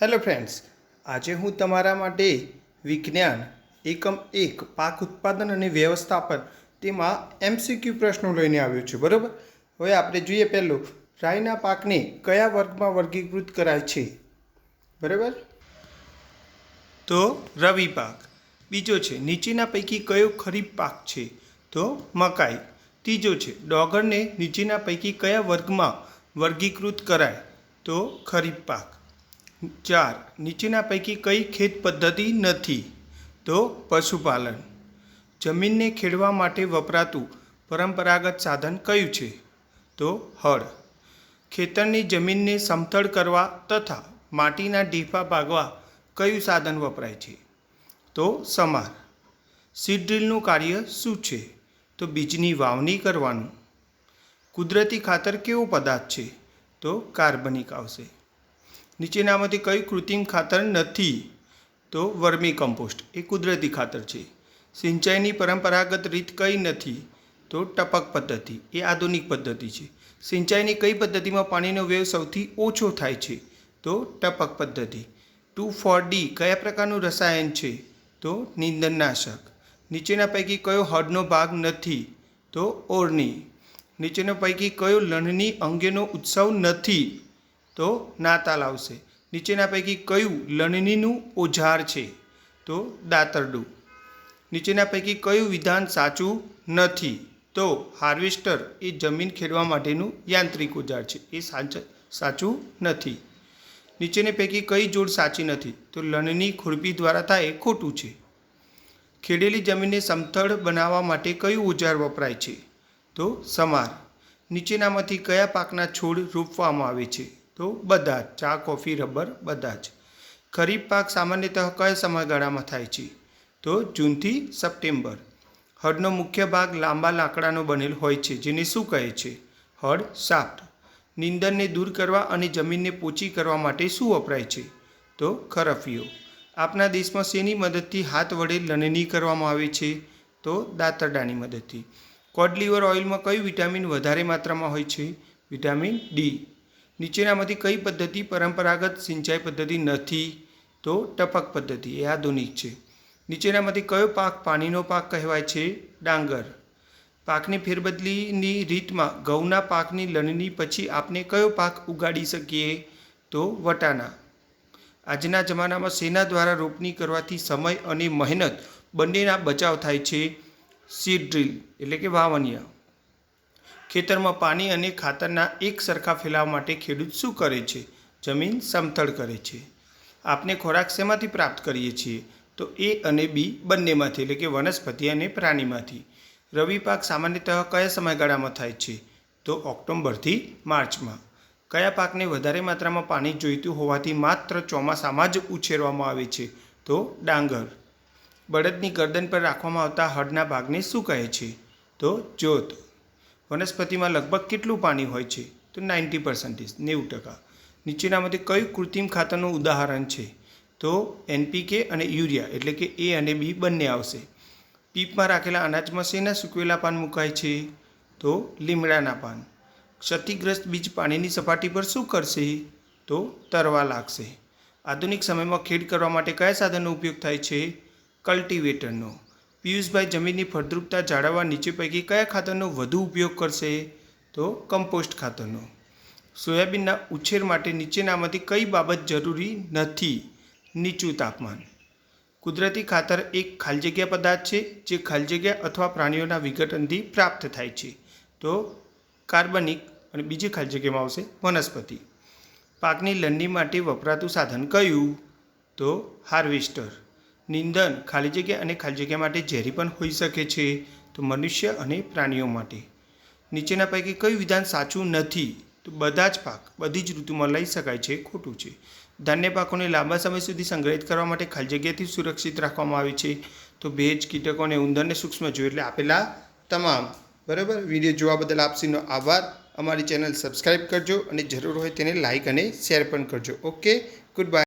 Hello friends, આજે હું તમારા માટે વિજ્ઞાન, એકમ એક, પાક ઉત્પાદન અને વ્યવસ્થાપન તેમાં એમસીક્યુ પ્રશ્નો લઈને આવ્યો છું, બરાબર? હવે આપણે જોઈએ પહેલું, રાઈના પાકને કયા વર્ગમાં વર્ગીકૃત કરાય છે? બરાબર? તો રવિ પાક, બીજો છે, નીચેના પૈકી કયો ખરીફ પાક છે? તો મકાઈ, ત્રીજો છે, ડોગરને નીચેના પૈકી કયા વર્ગમાં વર્ગીકૃત કરાય? તો ખરીફ પાક. ચાર. નીચેના પૈકી કઈ ખેત પદ્ધતિ નથી? તો પશુપાલન. જમીનને ખેડવા માટે વપરાતું પરંપરાગત સાધન કયું છે? તો હળ. ખેતરની જમીનને સમથળ કરવા તથા માટીના ઢીફા ભાગવા કયું સાધન વપરાય છે? તો સમાર. સીડ ડ્રીલનું કાર્ય શું છે? તો બીજની વાવણી કરવાનું. કુદરતી ખાતર કેવો પદાર્થ છે? તો કાર્બનિક આવશે. નીચેનામાંથી કયું કૃત્રિમ ખાતર નથી. તો વર્મી કમ્પોસ્ટ, એ કુદરતી ખાતર છે. સિંચાઈની પરંપરાગત રીત કઈ નથી, તો ટપક પદ્ધતિ, એ આધુનિક પદ્ધતિ છે. સિંચાઈની કઈ પદ્ધતિમાં પાણીનો વ્યય સૌથી ઓછો થાય છે, તો ટપક પદ્ધતિ. ટુ ફોર ડી, કયા પ્રકારનું રસાયણ છે, તો નિંદનનાશક. નીચેના પૈકી કયો હળનો ભાગ નથી, તો ઓરણી નીચેના પૈકી કયો લણણી અંગેનો ઉત્સવ નથી તો નાતાલ આવશે. નીચેના પૈકી કયું લણણીનું ઓઝાર છે? તો દાતરડું. નીચેના પૈકી કયું વિધાન સાચું નથી? તો હાર્વેસ્ટર એ જમીન ખેડવા માટેનું યાંત્રિક ઓજાર છે. એ સાચ, સાચું નથી. નીચેની પૈકી કઈ જોડ સાચી નથી? તો લણની ખુરપી દ્વારા થાય એ ખોટું છે. ખેડેલી જમીનને સમથળ બનાવવા માટે કયું ઓજાર વપરાય છે? તો સમાર. નીચેનામાંથી કયા પાકના છોડ રોપવામાં આવે છે? તો બધા જ, ચા, કોફી, રબર, બધા જ. ખરીફ પાક સામાન્યતઃ કયા સમયગાળામાં થાય છે? તો જૂનથી સપ્ટેમ્બર. હળનો મુખ્ય ભાગ લાંબા લાકડાનો બનેલ હોય છે, જેને શું કહે છે? હળ સાફ્ટ નીંદણને દૂર કરવા અને જમીનને પોચી કરવા માટે શું વપરાય છે? તો ખરફીઓ આપણા દેશમાં શેની મદદથી હાથ વડે લણણી કરવામાં આવે છે? તો દાંતરડાની મદદથી. કોડ લીવર ઓઇલમાં કયું વિટામિન વધારે માત્રામાં હોય છે? Vitamin D. નીચેનામાંથી કઈ પદ્ધતિ પરંપરાગત સિંચાઈ પદ્ધતિ નથી, તો ટપક પદ્ધતિ, એ આધુનિક છે. નીચેનામાંથી કયો પાક પાણીનો પાક કહેવાય છે? ડાંગર. પાકની ફેરબદલીની રીતમાં ઘઉંના પાકની લણણી પછી આપણે કયો પાક ઉગાડી શકીએ? તો વટાણા. આજના જમાનામાં સેના દ્વારા રોપણી કરવાથી સમય અને મહેનત બંનેના બચાવ થાય છે. સીડ ડ્રીલ, એટલે કે વાવણિયા. ખેતરમાં પાણી અને ખાતરના એક સરખા ફેલાવ માટે ખેડૂત શું કરે છે? જમીન સમથળ કરે છે. આપણે ખોરાક શેમાંથી પ્રાપ્ત કરીએ છીએ? તો એ અને બી બંનેમાંથી, એટલે કે વનસ્પતિ અને પ્રાણીમાંથી. રવિ પાક સામાન્યતઃ કયા સમયગાળામાં થાય છે? તો ઓક્ટોબરથી માર્ચમાં. કયા પાકને વધારે માત્રામાં પાણી જોઈતું હોવાથી માત્ર ચોમાસામાં જ ઉછેરવામાં આવે છે? તો ડાંગર. બળદની ગરદન પર રાખવામાં આવતા હળના ભાગને શું કહે છે? તો જ્યોત. વનસ્પતિમાં લગભગ કેટલું પાણી હોય છે? તો નાઇન્ટી પર્સન્ટેજ નેવું ટકા. નીચેનામાંથી કયું કૃત્રિમ ખાતરનું ઉદાહરણ છે? તો એનપીકે અને યુરિયા, એટલે કે એ અને બી બંને આવશે. પીપમાં રાખેલા અનાજમાં શેના સૂકવેલા પાન મુકાય છે? તો લીમડાના પાન. ક્ષતિગ્રસ્ત બીજ પાણીની સપાટી પર શું કરશે? તો તરવા લાગશે. આધુનિક સમયમાં ખેડ કરવા માટે કયા સાધનનો ઉપયોગ થાય છે? કલ્ટિવેટરનો. પિયુષભાઈ જમીનની ફળદ્રુપતા જાળવવા નીચે પૈકી કયા ખાતરનો વધુ ઉપયોગ કરશે? તો કમ્પોસ્ટ ખાતરનો. સોયાબીનના ઉછેર માટે નીચેનામાંથી કઈ બાબત જરૂરી નથી? નીચું તાપમાન. કુદરતી ખાતર એક ખાલી જગ્યા પદાર્થ છે, જે ખાલી જગ્યા અથવા પ્રાણીઓના વિઘટનથી પ્રાપ્ત થાય છે. તો કાર્બનિક અને બીજી ખાલી જગ્યામાં આવશે વનસ્પતિ. પાકની લણણી માટે વપરાતું સાધન કયું? તો હાર્વેસ્ટર. નિંદન ખાલી જગ્યા અને ખાલી જગ્યા માટે ઝેરી પણ હોઈ શકે છે તો મનુષ્ય અને પ્રાણીઓ માટે. નીચેના પૈકી કયું વિધાન સાચું નથી તો બધા જ પાક બધી જ ઋતુમાં લઈ શકાય છે, ખોટું છે. ધાન્ય પાકોને લાંબા સમય સુધી સંગ્રહિત કરવા માટે ખાલી જગ્યાથી સુરક્ષિત રાખવામાં આવે છે. તો ભેજ, કીટકો અને ઉંદરને સૂક્ષ્મ જોઈએ એટલે આપેલા તમામ. બરાબર? વીડિયો જોવા બદલ આપસીનો આભાર. અમારી ચેનલ સબસ્ક્રાઈબ કરજો અને જરૂર હોય તેને લાઇક અને શેર પણ કરજો. ઓકે? Good bye.